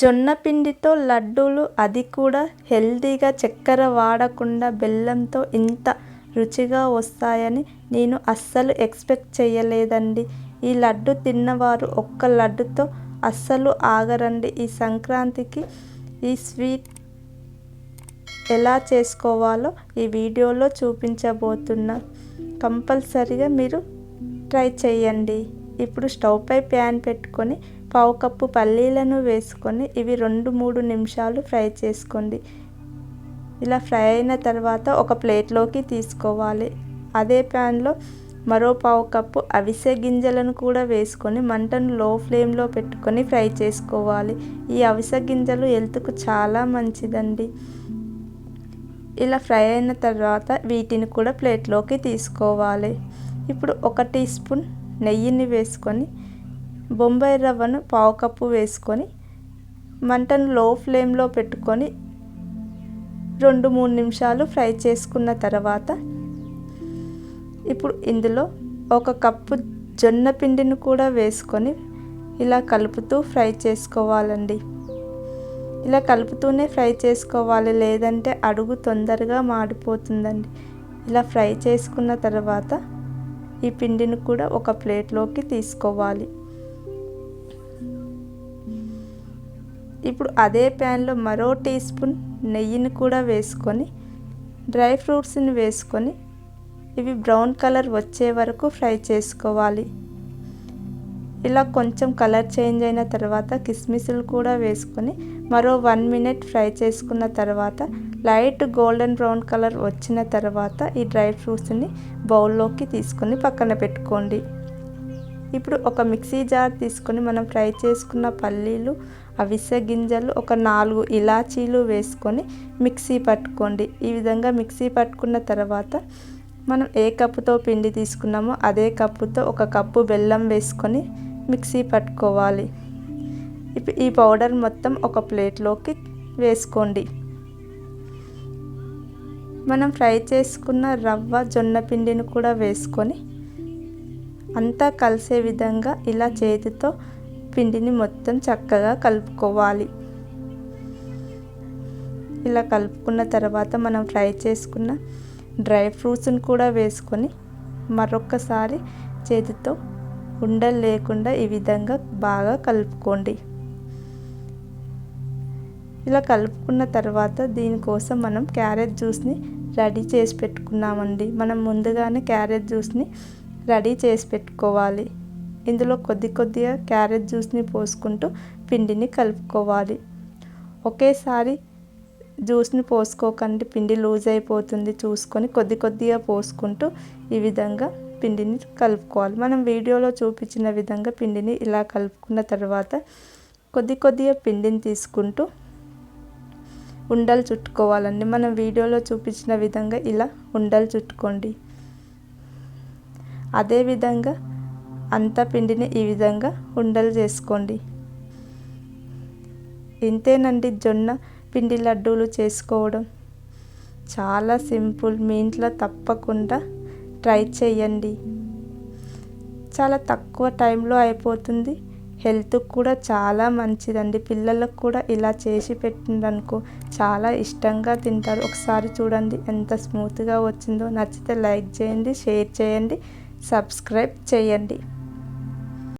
జొన్న పిండితో లడ్డూలు అది కూడా హెల్తీగా చక్కెర వాడకుండా బెల్లంతో ఇంత రుచిగా వస్తాయని నేను అస్సలు ఎక్స్పెక్ట్ చేయలేదండి. ఈ లడ్డు తిన్నవారు ఒక్క లడ్డుతో అస్సలు ఆగరండి. ఈ సంక్రాంతికి ఈ స్వీట్ ఎలా చేసుకోవాలో ఈ వీడియోలో చూపించబోతున్నా. కంపల్సరిగా మీరు ట్రై చేయండి. ఇప్పుడు స్టవ్పై ప్యాన్ పెట్టుకొని పావు కప్పు పల్లీలను వేసుకొని ఇవి రెండు మూడు నిమిషాలు ఫ్రై చేసుకోండి. ఇలా ఫ్రై అయిన తర్వాత ఒక ప్లేట్లోకి తీసుకోవాలి. అదే ప్యాన్లో మరో పావు కప్పు అవిసె గింజలను కూడా వేసుకొని మంటను లో ఫ్లేమ్లో పెట్టుకొని ఫ్రై చేసుకోవాలి. ఈ అవిసె గింజలు హెల్త్కు చాలా మంచిదండి. ఇలా ఫ్రై అయిన తర్వాత వీటిని కూడా ప్లేట్లోకి తీసుకోవాలి. ఇప్పుడు ఒక టీ స్పూన్ నెయ్యిని వేసుకొని బొంబాయి రవ్వను పావు కప్పు వేసుకొని మంటను లో ఫ్లేమ్లో పెట్టుకొని రెండు మూడు నిమిషాలు ఫ్రై చేసుకున్న తర్వాత ఇప్పుడు ఇందులో ఒక కప్పు జొన్న పిండిని కూడా వేసుకొని ఇలా కలుపుతూ ఫ్రై చేసుకోవాలండి. ఇలా కలుపుతూనే ఫ్రై చేసుకోవాలి లేదంటే అడుగు తొందరగా మాడిపోతుందండి. ఇలా ఫ్రై చేసుకున్న తర్వాత ఈ పిండిని కూడా ఒక ప్లేట్లోకి తీసుకోవాలి. ఇప్పుడు అదే ప్యాన్లో మరో టీ స్పూన్ నెయ్యిని కూడా వేసుకొని డ్రై ఫ్రూట్స్ని వేసుకొని ఇవి బ్రౌన్ కలర్ వచ్చే వరకు ఫ్రై చేసుకోవాలి. ఇలా కొంచెం కలర్ చేంజ్ అయిన తర్వాత కిస్మిస్లు కూడా వేసుకొని మరో వన్ మినిట్ ఫ్రై చేసుకున్న తర్వాత లైట్ గోల్డెన్ బ్రౌన్ కలర్ వచ్చిన తర్వాత ఈ డ్రై ఫ్రూట్స్ని బౌల్లోకి తీసుకొని పక్కన పెట్టుకోండి. ఇప్పుడు ఒక మిక్సీ జార్ తీసుకొని మనం ఫ్రై చేసుకున్న పల్లీలు అవిసె గింజలు ఒక నాలుగు ఇలాచీలు వేసుకొని మిక్సీ పట్టుకోండి. ఈ విధంగా మిక్సీ పట్టుకున్న తర్వాత మనం ఏ కప్పుతో పిండి తీసుకున్నామో అదే కప్పుతో ఒక కప్పు బెల్లం వేసుకొని మిక్సీ పట్టుకోవాలి. ఇప్పుడు ఈ పౌడర్ మొత్తం ఒక ప్లేట్లోకి వేసుకోండి. మనం ఫ్రై చేసుకున్న రవ్వ జొన్న పిండిని కూడా వేసుకొని అంతా కలిసే విధంగా ఇలా చేతితో పిండిని మొత్తం చక్కగా కలుపుకోవాలి. ఇలా కలుపుకున్న తర్వాత మనం ఫ్రై చేసుకున్న డ్రై ఫ్రూట్స్ని కూడా వేసుకొని మరొకసారి చేతితో ఉండలు లేకుండా ఈ విధంగా బాగా కలుపుకోండి. ఇలా కలుపుకున్న తర్వాత దీనికోసం మనం క్యారెట్ జ్యూస్ని రెడీ చేసి పెట్టుకున్నామండి. మనం ముందుగానే క్యారెట్ జ్యూస్ని రెడీ చేసి పెట్టుకోవాలి. ఇందులో కొద్ది కొద్దిగా క్యారెట్ జ్యూస్ని పోసుకుంటూ పిండిని కలుపుకోవాలి. ఒకేసారి జ్యూస్ని పోసుకోకండి పిండి లూజ్ అయిపోతుంది చూసుకొని కొద్ది కొద్దిగా పోసుకుంటూ ఈ విధంగా పిండిని కలుపుకోవాలి. మనం వీడియోలో చూపించిన విధంగా పిండిని ఇలా కలుపుకున్న తర్వాత కొద్ది కొద్దిగా పిండిని తీసుకుంటూ ఉండలు చుట్టుకోవాలండి. మనం వీడియోలో చూపించిన విధంగా ఇలా ఉండలు చుట్టుకోండి. అదేవిధంగా అంత పిండిని ఈ విధంగా ఉండలు చేసుకోండి. ఇంతేనండి జొన్న పిండి లడ్డూలు చేసుకోవడం. చాలా సింపుల్ మీ ఇంట్లో తప్పకుండా ట్రై చేయండి చాలా తక్కువ టైంలో అయిపోతుంది. హెల్త్ కూడా చాలా మంచిదండి. పిల్లలకు కూడా ఇలా చేసి పెట్టిందనుకో చాలా ఇష్టంగా తింటారు. ఒకసారి చూడండి ఎంత స్మూత్గా వచ్చిందో. నచ్చితే లైక్ చేయండి షేర్ చేయండి సబ్స్క్రైబ్ చేయండి.